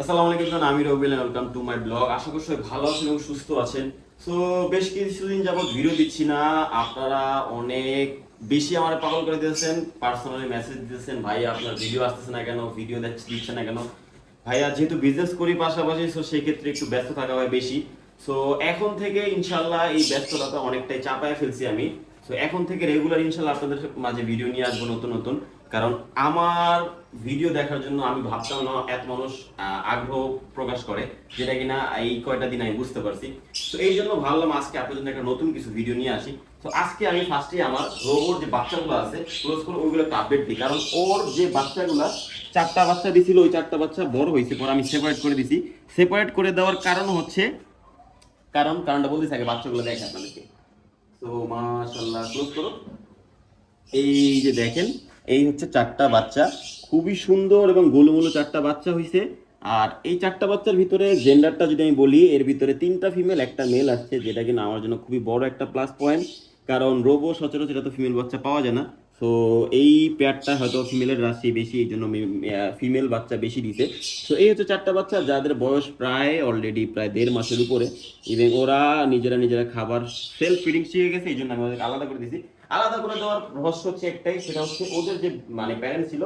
আসসালামু আলাইকুম আমি Rabil welcome to my blog আশা করি সবাই ভালো আছেন এবং সুস্থ আছেন। সো বেশ কিছুদিন যাবত ভিডিও দিচ্ছি না। আপনারা অনেক বেশি আমার পাগল করে দিয়েছেন পার্সোনালি মেসেজ দিতেছেন ভাই, আপনার ভিডিও আসতেছে না কেন? ভিডিও দিচ্ছে না কেন? ভাইয়া, যেহেতু বিজনেস করি পাশাপাশি সো সেই ক্ষেত্রে একটু ব্যস্ত থাকা হয় বেশি। সো এখন থেকে ইনশাল্লাহ এই ব্যস্ততা অনেকটাই চাপায় ফেলছি আমি। সো এখন থেকে রেগুলার ইনশাল্লাহ আপনাদের মাঝে ভিডিও নিয়ে আসব নতুন নতুন। কারণ আমার ভিডিও দেখার জন্য আমি ভাবতাম না এত মানুষ আগ্রহ প্রকাশ করে, যেটা কিনা এই কয়টা দিন আমি বুঝতে পারছি। তো এই জন্য ভাবলাম আজকে আপনাদের জন্য একটা নতুন কিছু ভিডিও নিয়ে আসি। তো আজকে আমি ফার্স্টে আমার রোবর যে বাচ্চাগুলো আছে ক্লোজ করে ওইগুলো একটা আপডেট দিই। কারণ ওর যে বাচ্চাগুলো, চারটা বাচ্চা দিছিল, ওই চারটা বাচ্চা বড় হয়েছে, পরে আমি সেপারেট করে দিছি। সেপারেট করে দেওয়ার কারণ হচ্ছে, কারণ কারণটা বলতেছি আগে বাচ্চাগুলো দেখে আপনাদেরকে। তো মাশাল্লাহ ক্লোজ এই যে দেখেন, এই হচ্ছে চারটা বাচ্চা। খুবই সুন্দর এবং গোলমোলো চারটা বাচ্চা হয়েছে আর এই চারটা বাচ্চার ভিতরে জেন্ডারটা যদি আমি বলি, এর ভিতরে তিনটা ফিমেল একটা মেল আসছে, যেটা কিনা আমার জন্য খুবই বড় একটা প্লাস পয়েন্ট কারণ রোবো সচরাচর এত ফিমেল বাচ্চা পাওয়া যায় না। তো এই পেয়ারটা হয়তো ফিমেলের রাশি বেশি, এই জন্য ফিমেল বাচ্চা বেশি দিতে তো এই হচ্ছে চারটা বাচ্চা, যাদের বয়স প্রায় অলরেডি প্রায় দেড় মাসের উপরে। এবং ওরা নিজেরা নিজেরা খাবার সেলফ ফিডিং শিখে গেছে, এই জন্য আমি ওদেরকে আলাদা করে দিয়েছি আলাদা করে দেওয়ার রহস্য হচ্ছে একটাই, সেটা হচ্ছে ওদের যে মানে প্যারেন্টস ছিল,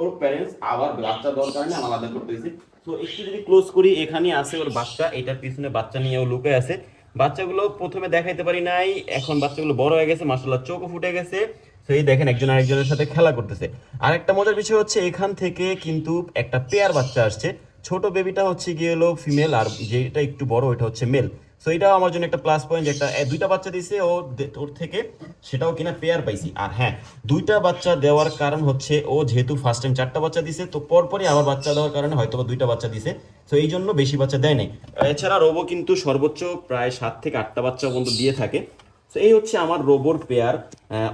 ওর প্যারেন্টস আবার বাচ্চা দেওয়ার কারণে আলাদা করতে হয়েছে তো একটু যদি ক্লোজ করি, এখানে আছে ওর বাচ্চা, এটার পিছনে বাচ্চা নিয়ে ও লুকে আছে। বাচ্চাগুলো প্রথমে দেখাইতে পারি নাই। এখন বাচ্চাগুলো বড় হয়ে গেছে মাসাল্লাহ চোখও ফুটে গেছে। সেই দেখেন একজন আরেকজনের সাথে খেলা করতেছে। আর একটা মজার বিষয় হচ্ছে, এখান থেকে কিন্তু একটা পেয়ার বাচ্চা আসছে। ছোট বেবিটা হচ্ছে গিয়ে হলো ফিমেল আর যেটা একটু বড়, ওইটা হচ্ছে মেল সো এটাও আমার জন্য একটা প্লাস পয়েন্ট একটা দুইটা বাচ্চা দিছে ও ওর থেকে সেটাও কিনা পেয়ার পাইছি। আর হ্যাঁ দুইটা বাচ্চা দেওয়ার কারণ হচ্ছে, ও যেহেতু ফার্স্ট টাইম চারটা বাচ্চা দিছে তো পরপরই আবার বাচ্চা দেওয়ার কারণে হয়তো দুইটা বাচ্চা দিছে তো এই জন্য বেশি বাচ্চা দেয় নাই। এছাড়া রোবো কিন্তু সর্বোচ্চ প্রায় সাত থেকে আটটা বাচ্চা পর্যন্ত দিয়ে থাকে। তো এই হচ্ছে আমার রোবর পেয়ার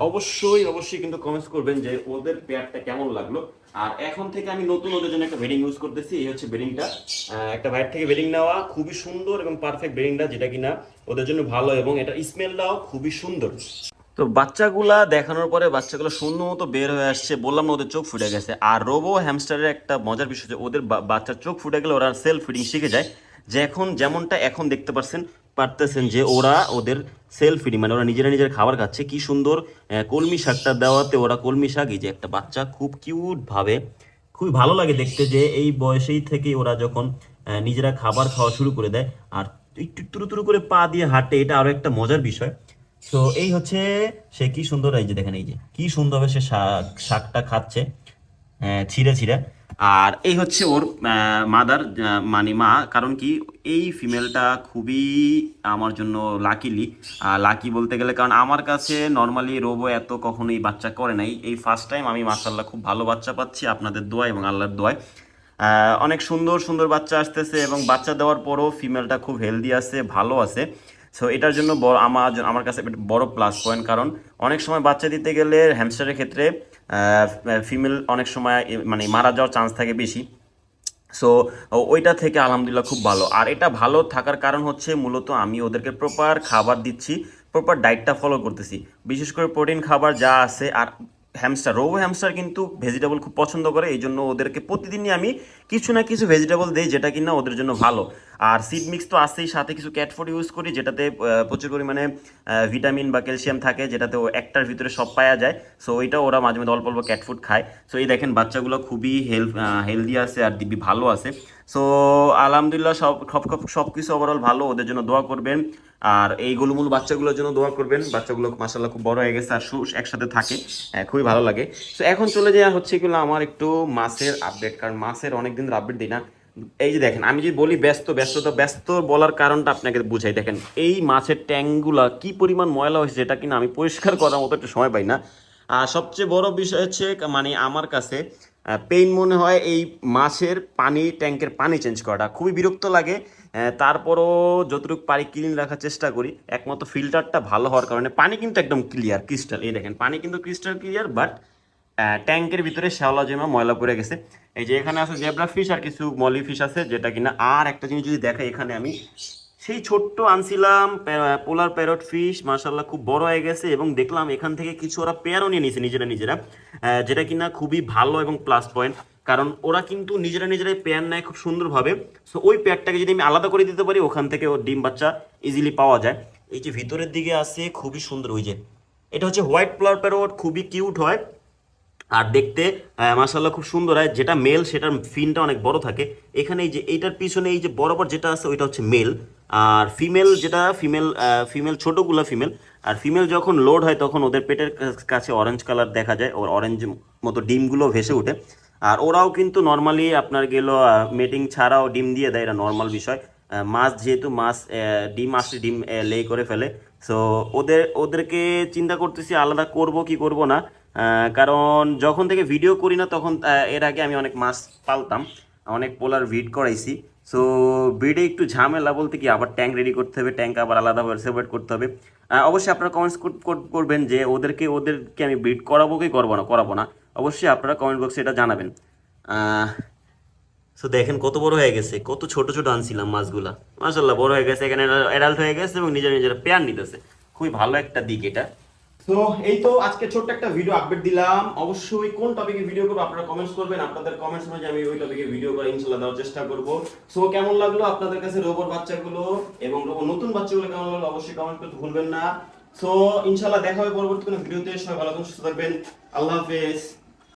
অবশ্যই অবশ্যই কিন্তু কমেন্টস করবেন যে ওদের পেয়ারটা কেমন লাগল। আর এখন থেকে আমি নতুন ওদের জন্য একটা বেডিং ইউজ করতেছি, এই হচ্ছে বেডিংটা একটা বাইরে থেকে বেডিং নেওয়া খুবই সুন্দর এবং পারফেক্ট বেডিংটা যেটা কিনা ওদের জন্য ভালো এবং এটা স্মেলটাও খুবই সুন্দর। তো বাচ্চাগুলা দেখানোর পরে বাচ্চাগুলো সুন্দর মতো বের হয়ে আসছে, বললাম না ওদের চোখ ফুটে গেছে। আর রোবো হ্যামস্টারের একটা মজার বিষয় যে ওদের বাচ্চার চোখ ফুটে গেলে ওরা সেলফ ফিডিং শিখে যায়। যে এখন যেমনটা এখন দেখতে পাচ্ছেন পারতেছেন যে ওরা ওদের সেলফ ফিডিং মানে ওরা নিজেরা নিজের খাবার খাচ্ছে। কি সুন্দর কলমি শাকটা দেওয়াতে ওরা কলমি শাক, এই যে একটা বাচ্চা, খুব কিউট ভাবে। খুবই ভালো লাগে দেখতে যে এই বয়সেই থেকে ওরা যখন নিজেরা খাবার খাওয়া শুরু করে দেয়, আর একটু তুরু তুরু করে পা দিয়ে হাঁটে, এটা আরও একটা মজার বিষয়। তো এই হচ্ছে সে কি সুন্দর, এই যে দেখেন, এই যে কি সুন্দরভাবে সে শাক, শাকটা খাচ্ছে ছিঁড়ে ছিঁড়ে। আর এই হচ্ছে ওর মাদার মানে মা, কারণ কি এই ফিমেলটা খুবই আমার জন্য লাকিলি লাকি বলতে গেলে, কারণ আমার কাছে নর্মালি রোবো এত কখনোই বাচ্চা করে নাই। এই ফার্স্ট টাইম আমি মাসাল্লাহ খুব ভালো বাচ্চা পাচ্ছি। আপনাদের দোয়া এবং আল্লাহর দোয়ায়। অনেক সুন্দর সুন্দর বাচ্চা আসতেছে এবং বাচ্চা দেওয়ার পরও ফিমেলটা খুব হেলদি আছে, ভালো আছে। সো এটার জন্য আমার আমার কাছে বড় প্লাস পয়েন্ট কারণ অনেক সময় বাচ্চা দিতে গেলে হ্যামস্টারের ক্ষেত্রে ফিমেল অনেক সময় মানে মারা যাওয়ার চান্স থাকে বেশি। সো ওইটা থেকে আলহামদুলিল্লাহ খুব ভালো। আর এটা ভালো থাকার কারণ হচ্ছে মূলত আমি ওদেরকে প্রপার খাবার দিচ্ছি প্রপার ডায়েটটা ফলো করতেছি। বিশেষ করে প্রোটিন খাবার যা আছে, আর হ্যামস্টার রৌ হ্যামস্টার কিন্তু ভেজিটেবল খুব পছন্দ করে এই জন্য ওদেরকে প্রতিদিনই আমি কিছু না কিছু ভেজিটেবল দিই যেটা কিনা ওদের জন্য ভালো। আর সিড মিক্স তো আছেই সাথে কিছু ক্যাট ফুড ইউজ করি যেটাতে প্রচুর পরিমাণে ভিটামিন বা ক্যালসিয়াম থাকে যেটাতে ও একটার ভিতরে সব পাওয়া যায়। সো ওইটা ওরা মাঝে মাঝে অল্প অল্প ক্যাটফুড খায়। সো এই দেখেন বাচ্চাগুলো খুবই হেলথ হেলদি আছে আর দিব্যি ভালো আছে। সো আলহামদুলিল্লাহ সব সব সব- সব কিছু ওভারঅল ভালো ওদের জন্য দোয়া করবেন। আর এই গোলুমুল বাচ্চাগুলোর জন্য দোয়া করবেন। বাচ্চাগুলো মাসাল্লাহ খুব বড় হয়ে গেছে আর একসাথে থাকে। আহ, খুবই ভালো লাগে। সো এখন চলে যাওয়া হচ্ছে এগুলো আমার একটু মাছের আপডেট কারণ মাছের অনেক দিন আপডেট দিই না। এই যে দেখেন, আমি যদি বলি ব্যস্ত ব্যস্ততা ব্যস্ত বলার কারণটা আপনাকে বুঝাই। দেখেন, এই মাছের ট্যাঙ্কগুলা কি পরিমাণ ময়লা হয়েছে যেটা কিনা আমি পরিষ্কার করার মতো একটু সময় পাই না। আর সবচেয়ে বড় বিষয় হচ্ছে মানে আমার কাছে পেইন মনে হয় এই মাছের পানি ট্যাঙ্কের পানি চেঞ্জ করাটা। খুবই বিরক্ত লাগে। তারপরও যতটুকু পারি ক্লিন রাখার চেষ্টা করি। একমাত্র ফিল্টারটা ভালো হওয়ার কারণে পানি কিন্তু একদম ক্লিয়ার ক্রিস্টাল এই দেখেন, পানি কিন্তু ক্রিস্টাল ক্লিয়ার বাট ট্যাঙ্কের ভিতরে শ্যাওলা জমা ময়লা পড়ে গেছে। এই যে এখানে আছে জেব্রা ফিশ আর কিছু মলি ফিশ আছে, যেটা কিনা আর একটা জিনিস যদি দেখাই এখানে আমি, সেই ছোট্ট আনছিলাম পোলার প্যারট ফিশ মার্শাল্লাহ খুব বড় হয়ে গেছে এবং দেখলাম এখান থেকে কিছু ওরা পেয়ারও নিয়ে নিয়েছে নিজেরা নিজেরা যেটা কিনা খুবই ভালো এবং প্লাস পয়েন্ট কারণ ওরা কিন্তু নিজেরা নিজেরাই পেয়ার নেয় খুব সুন্দরভাবে। সো ওই পেয়ারটাকে যদি আমি আলাদা করে দিতে পারি, ওখান থেকে ওর ডিম বাচ্চা ইজিলি পাওয়া যায়। এই যে ভিতরের দিকে আছে খুবই সুন্দর, ওই যে, এটা হচ্ছে হোয়াইট ফ্লাওয়ার প্যারোট খুবই কিউট হয়। আর দেখতে মাসাল্লাহ খুব সুন্দর হয়। যেটা মেল সেটার ফিনটা অনেক বড় থাকে। এখানে এই যে, এইটার পিছনে এই যে বরাবর যেটা আছে, ওইটা হচ্ছে মেল আর ফিমেল যেটা ফিমেল ফিমেল ছোটোগুলো ফিমেল আর ফিমেল যখন লোড হয়, তখন ওদের পেটের কাছে অরেঞ্জ কালার দেখা যায়। ওর অরেঞ্জ মতো ডিমগুলো ভেসে ওঠে। আর ওরাও কিন্তু নর্মালি আপনার গেল মেটিং ছাড়াও ডিম দিয়ে দেয়। এটা নর্মাল বিষয়। মাছ যেহেতু, মাছ ডিম আসলে ডিম লে করে ফেলে। সো ওদের, ওদেরকে চিন্তা করতেছি, আলাদা করব কি করব না। কারণ যখন থেকে ভিডিও করি না, তখন এর আগে আমি অনেক মাছ পালতাম, অনেক পোলার ভিড করাইছি। সো ব্রিডে একটু ঝামেলা বলতে কি, আবার ট্যাঙ্ক রেডি করতে হবে ট্যাঙ্ক আবার আলাদাভাবে সেপারেট করতে হবে। অবশ্যই আপনারা কমেন্টস করবেন যে ওদেরকে ওদেরকে আমি ব্রিড করাবো কি করব না, করাবো না। অবশ্যই আপনারা কমেন্ট বক্সে এটা জানাবেন। সো দেখেন কত বড় হয়ে গেছে, কত ছোট ছোট আনছিলাম মাছগুলা। মাশাল্লাহ বড় হয়ে গেছে, এখানে অ্যাডাল্ট হয়ে গেছে এবং নিজের নিজের পেয়ার নিতেছে। খুবই ভালো একটা দিক এটা। তো এই তো আজকে ছোট্ট একটা ভিডিও আপডেট দিলাম। অবশ্যই কোন টপিকে ভিডিও করব আপনারা কমেন্টস করবেন। আপনাদের কমেন্টস অনুযায়ী আমি ওই টপিকে ভিডিও করে ইনশাল্লাহ দেওয়ার চেষ্টা করব। সো কেমন লাগল আপনাদের কাছে রোবট বাচ্চাগুলো এবং নতুন বাচ্চাগুলো কেমন লাগল অবশ্যই কমেন্ট করতে ভুলবেন না। সো ইনশাল্লাহ দেখা হবে পরবর্তী কোনো ভিডিওতে সবাই ভালো সুস্থ থাকবেন। আল্লাহ হাফেজ।